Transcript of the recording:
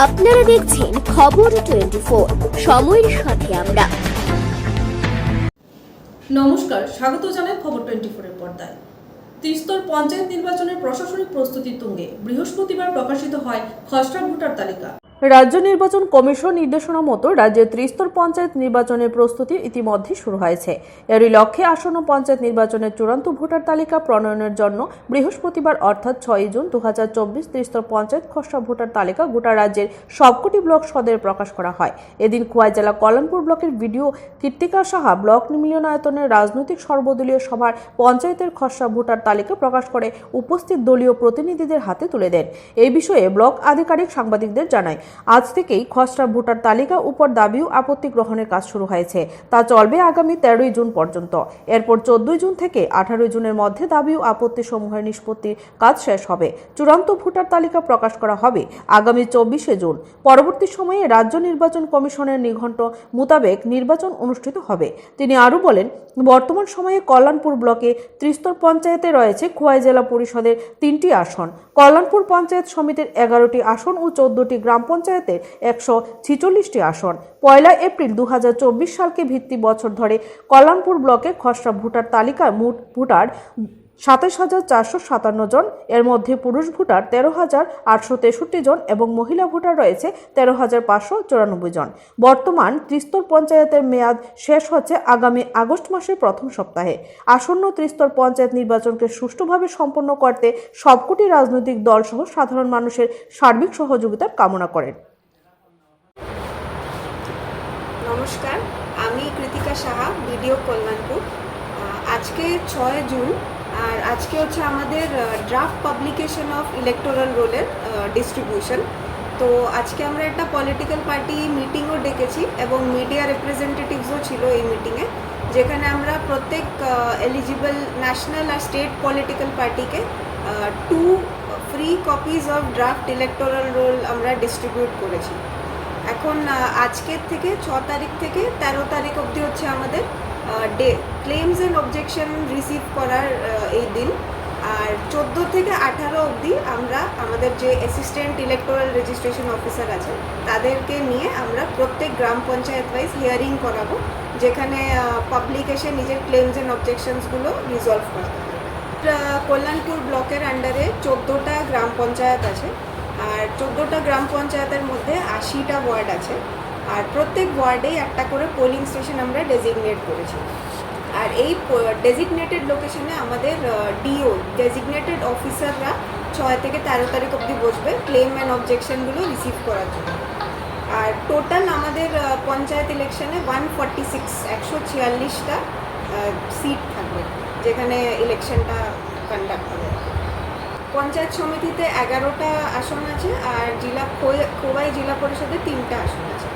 আপনারা দেখছেন খবর টোয়েন্টি সময়ের সাথে আমরা। নমস্কার, স্বাগত জানাই খবর টোয়েন্টি ফোরের পর্দায়। ত্রিস্তর পঞ্চায়েত নির্বাচনের প্রশাসনিক প্রস্তুতির তুঙ্গে বৃহস্পতিবার প্রকাশিত হয় খসড়া ভোটার তালিকা। রাজ্য নির্বাচন কমিশন নির্দেশনা মতো রাজ্যের ত্রিস্তর পঞ্চায়েত নির্বাচনের প্রস্তুতি ইতিমধ্যে শুরু হয়েছে। এরই লক্ষ্যে আসন্ন পঞ্চায়েত নির্বাচনের চূড়ান্ত ভোটার তালিকা প্রণয়নের জন্য বৃহস্পতিবার অর্থাৎ ছয়ই জুন দু হাজার চব্বিশ ত্রিস্তর পঞ্চায়েত খসড়া ভোটার তালিকা গোটা রাজ্যের সবকটি ব্লক সদরে প্রকাশ করা হয়। এদিন খোয়াই জেলা কল্যাণপুর ব্লকের ভিডিও কীর্তিকা সাহা ব্লক মিলনায়তনের রাজনৈতিক সর্বদলীয় সভার পঞ্চায়েতের খসড়া ভোটার তালিকা প্রকাশ করে উপস্থিত দলীয় প্রতিনিধিদের হাতে তুলে দেন। এই বিষয়ে ব্লক আধিকারিক সাংবাদিকদের জানায় আজ থেকেই খসড়া ভোটার তালিকা উপর দাবি ও আপত্তি গ্রহণের কাজ শুরু হয়েছে। তা চলবে আগামী তেরোই জুন পর্যন্ত। এরপর চোদ্দই জুন থেকে আঠারোই জুনের মধ্যে দাবি ও আপত্তি সমূহের নিষ্পত্তির কাজ শেষ হবে। চূড়ান্ত ভোটার তালিকা প্রকাশ করা হবে আগামী চব্বিশে জুন। পরবর্তী সময়ে রাজ্য নির্বাচন কমিশনের নিঘণ্ট মোতাবেক নির্বাচন অনুষ্ঠিত হবে। তিনি আরও বলেন, বর্তমান সময়ে কল্যাণপুর ব্লকে ত্রিস্তর পঞ্চায়েতে রয়েছে খোয়াই জেলা পরিষদের তিনটি আসন। কল্যাণপুর পঞ্চায়েত সমিতির এগারোটি আসন ও চোদ্দটি গ্রাম পঞ্চায়েতের একশো ছিচল্লিশটি আসন। পয়লা এপ্রিল দু হাজার চব্বিশ সালকে ভিত্তি বছর ধরে কল্যাণপুর ব্লকে খসড়া ভোটার তালিকায় মোট ভোটার সাতাশ হাজার চারশো সাতান্ন জন। এর মধ্যে পুরুষ ভোটার তেরো হাজার আটশো তেষট্টি জন এবং মহিলা ভোটার রয়েছে তেরো হাজার পাঁচশো চুরানব্বই জন। বর্তমান ত্রিস্তর পঞ্চায়েতের মেয়াদ শেষ হচ্ছে আগামী আগস্ট মাসের প্রথম সপ্তাহে। আসন্ন ত্রিস্তর পঞ্চায়েত নির্বাচনকে সুষ্ঠুভাবে সম্পন্ন করতে সবকটি রাজনৈতিক দলসহ সাধারণ মানুষের সার্বিক সহযোগিতার কামনা করেন। নমস্কার, আমি কৃতিকা সাহা ভিডিও কল্যাণপুর। আজকে ছয় জুন আর আজকে হচ্ছে আমাদের ড্রাফট পাবলিকেশন অফ ইলেকটোরাল রোলের ডিস্ট্রিবিউশন তো আজকে আমরা একটা পলিটিক্যাল পার্টি মিটিংও ডেকেছি এবং মিডিয়া রিপ্রেজেন্টেটিভসও ছিল এই মিটিংয়ে যেখানে আমরা প্রত্যেক এলিজিবল ন্যাশনাল আর স্টেট পলিটিক্যাল পার্টিকে two free copies of draft electoral roll আমরা ডিস্ট্রিবিউট করেছি। এখন আজকের থেকে ছ তারিখ থেকে তেরো তারিখ অবধি হচ্ছে আমাদের the claims and objection receive করার এই দিন। আর চোদ্দ থেকে আঠারো অবধি আমরা আমাদের যে অ্যাসিস্ট্যান্ট ইলেকটোরাল রেজিস্ট্রেশন অফিসার আছে তাদেরকে নিয়ে আমরা প্রত্যেক গ্রাম পঞ্চায়েত ওয়াইজ হিয়ারিং করাবো, যেখানে পাবলিক এসে নিজের ক্লেমস অ্যান্ড অবজেকশনসগুলো রিজলভ করাবে। কল্যাণপুর ব্লকের আন্ডারে চোদ্দোটা গ্রাম পঞ্চায়েত আছে আর চোদ্দোটা গ্রাম পঞ্চায়েতের মধ্যে আশিটা ওয়ার্ড আছে। আর প্রত্যেক ওয়ার্ডেই একটা করে পোলিং স্টেশন আমরা ডেজিগনেট করেছি। আর এই ডেজিগনেটেড লোকেশনে আমাদের ডিও ডেজিগনেটেড অফিসাররা ছয় থেকে তেরো তারিখ অবধি বসবে ক্লেম অ্যান্ড অবজেকশনগুলো রিসিভ করার জন্য। আর টোটাল আমাদের পঞ্চায়েত ইলেকশনে ওয়ান ফর্টি সিক্স একশো ছিয়াল্লিশটা সিট থাকবে, যেখানে ইলেকশনটা পঞ্চায়েত সমিতিতে এগারোটা আসন আছে আর জেলা খোয়াই জেলা পরিষদে তিনটা আসন আছে।